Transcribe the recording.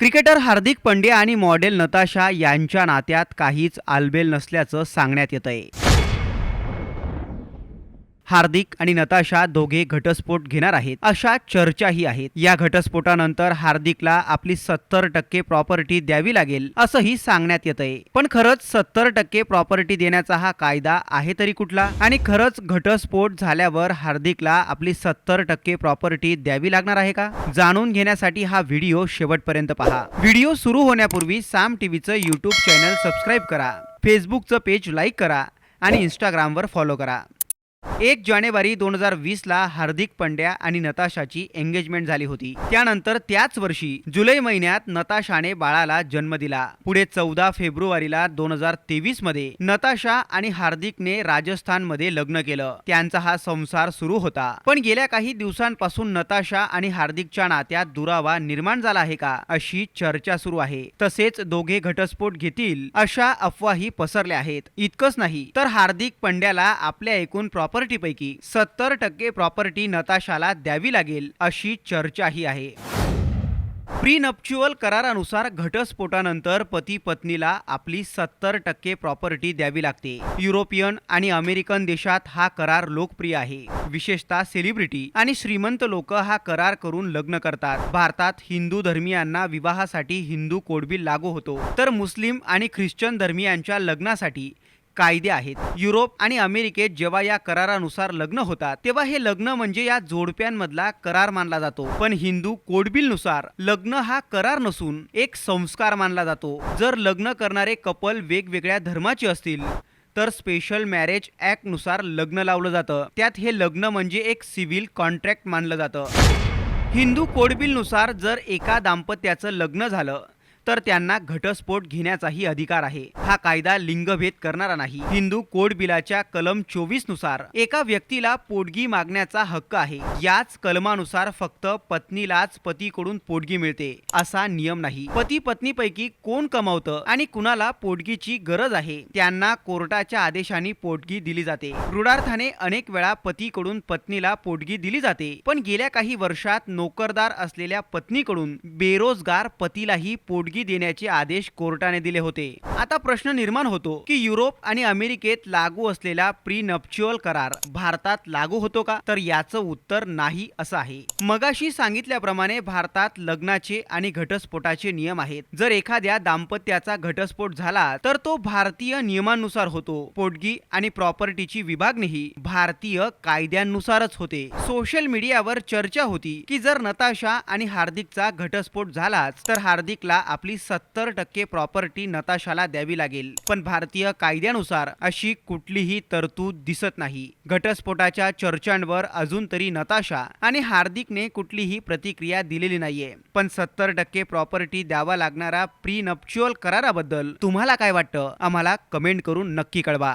Cricketer Hardik Pandya आणि model Natasha यांच्या नात्यात काहीच आलबेल नसल्याचं सांगण्यात येत आहे हार्दिक आणि नताशा दोघे घटस्फोट घेणार आहेत. अशा चर्चाही आहेत. या घटस्फोटानंतर हार्दिकला आपली सत्तर टक्के प्रॉपर्टी द्यावी लागेल असंही सांगण्यात येत आहे पण खरंच सत्तर टक्के प्रॉपर्टी देण्याचा हा कायदा आहे तरी कुठला? आणि खरंच घटस्फोट झाल्यावर हार्दिकला आपली सत्तर टक्के प्रॉपर्टी द्यावी लागणार आहे का? जाणून घेण्यासाठी हा व्हिडिओ शेवटपर्यंत पहा. व्हिडिओ सुरू होण्यापूर्वी साम टीव्हीचं युट्यूब चॅनल सबस्क्राईब करा. फेसबुकचं पेज लाईक करा आणि इंस्टाग्रामवर फॉलो करा. एक जानेवारी दोन हजार वीस ला हार्दिक पंड्या आणि नताशाची एंगेजमेंट झाली होती. त्यानंतर त्याच वर्षी जुलै महिन्यात नताशाने बाळाला जन्म दिला. पुढे चौदा फेब्रुवारीला दोन हजार तेवीसमध्ये नताशा आणि हार्दिकने राजस्थानमध्ये लग्न केलं. त्यांचा हा संसार सुरू होता. पण गेल्या काही दिवसांपासून नताशा आणि हार्दिकच्या नात्यात दुरावा निर्माण झाला आहे का अशी चर्चा सुरू आहे. तसेच दोघे घटस्फोट घेतील अशा अफवाही पसरल्या आहेत. इतकंच नाही तर हार्दिक पंड्याला आपल्या एकूण प्रॉपर्टीपैकी सत्तर टक्के प्रॉपर्टी नताशाला द्यावी लागेल अशी चर्चाही आहे. प्री नप्च्युअल करारानुसार घटस्फोटानंतर पती पत्नीला आपली सत्तर टक्के प्रॉपर्टी द्यावी लागते. युरोपियन आणि अमेरिकन देशात हा करार लोकप्रिय आहे. विशेषतः सेलिब्रिटी आणि श्रीमंत लोक हा करार करून लग्न करतात. भारतात हिंदू धर्मियांना विवाहासाठी हिंदू कोडबिल लागू होतो. तर मुस्लिम आणि ख्रिश्चन धर्मियांच्या लग्नासाठी कायदे आहेत. युरोप आणि अमेरिकेत जेव्हा या करारानुसार लग्न होतात तेव्हा हे लग्न म्हणजे या जोडप्यांमधला करार मानला जातो. पण हिंदू कोडबिलनुसार लग्न हा करार नसून एक संस्कार मानला जातो. जर लग्न करणारे कपल वेगवेगळ्या धर्माचे असतील तर स्पेशल मॅरेज ऍक्टनुसार लग्न लावलं जातं. त्यात हे लग्न म्हणजे एक सिव्हिल कॉन्ट्रॅक्ट मानलं जातं. हिंदू कोडबिलनुसार जर एका दाम्पत्याचं लग्न झालं तर त्यांना घटस्फोट घेण्याचाही अधिकार आहे. हा कायदा लिंगभेद करणारा नाही. हिंदू कोड बिलाच्या कलम चोवीसनुसार एका व्यक्तीला पोटगी मागण्याचा हक्क आहे. याच कलमानुसार फक्त पत्नीलाच पतीकडून पोटगी मिळते असा नियम नाही. पती पत्नीपैकी कोण कमावतं आणि कुणाला पोटगीची गरज आहे त्यांना कोर्टाच्या आदेशाने पोटगी दिली जाते. रुडार्थाने अनेक वेळा पतीकडून पत्नीला पोटगी दिली जाते पण गेल्या काही वर्षात नोकरदार असलेल्या पत्नीकडून बेरोजगार पतीलाही पोटगी देण्याचे आदेश कोर्टाने दिले होते. आता प्रश्न निर्माण होतो की युरोप आणि अमेरिकेत लागू असलेला प्री नप्च्युअल करार भारतात लागू होतो का? तर याचं उत्तर नाही असं आहे. मगाशी सांगितल्याप्रमाणे भारतात लग्नाचे आणि घटस्फोटाचे नियम आहेत. जर एखाद्या दाम्पत्याचा घटस्फोट झाला तर तो भारतीय नियमानुसार होतो. पोटगी आणि प्रॉपर्टीची विभागणीही भारतीय कायद्यांनुसारच होते. सोशल मीडियावर चर्चा होती की जर नताशा आणि हार्दिकचा घटस्फोट झालाच तर हार्दिकला आपली सत्तर टक्के प्रॉपर्टी नताशाला द्यावी लागेल. पण भारतीय कायद्यानुसार अशी कुठलीही तरतूद दिसत नाही. घटस्फोटाच्या चर्चांवर अजून तरी नताशा आणि हार्दिकने कुठलीही प्रतिक्रिया दिलेली नाहीये. पण सत्तर टक्के प्रॉपर्टी द्यावा लागणारा प्री नप्च्युअल कराराबद्दल तुम्हाला काय वाटतं? आम्हाला कमेंट करून नक्की कळवा.